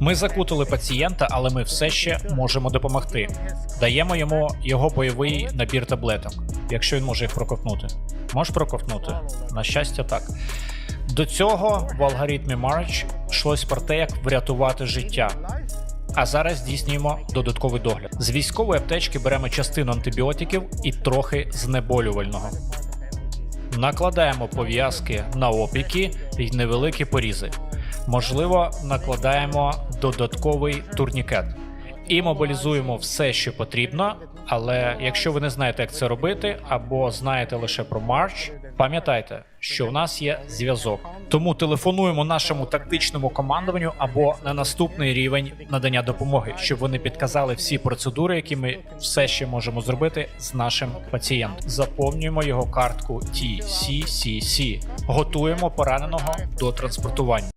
Ми закутали пацієнта, але ми все ще можемо допомогти. Даємо йому його бойовий набір таблеток, якщо він може їх проковтнути. Можеш проковтнути? На щастя, так. До цього в алгоритмі March йшлось про те, як врятувати життя. А зараз здійснюємо додатковий догляд. З військової аптечки беремо частину антибіотиків і трохи знеболювального. Накладаємо пов'язки на опіки і невеликі порізи. Можливо, накладаємо додатковий турнікет і мобілізуємо все, що потрібно. Але якщо ви не знаєте, як це робити, або знаєте лише про Марч, пам'ятайте, що в нас є зв'язок. Тому телефонуємо нашому тактичному командуванню або на наступний рівень надання допомоги, щоб вони підказали всі процедури, які ми все ще можемо зробити з нашим пацієнтом. Заповнюємо його картку TCCC. Готуємо пораненого до транспортування.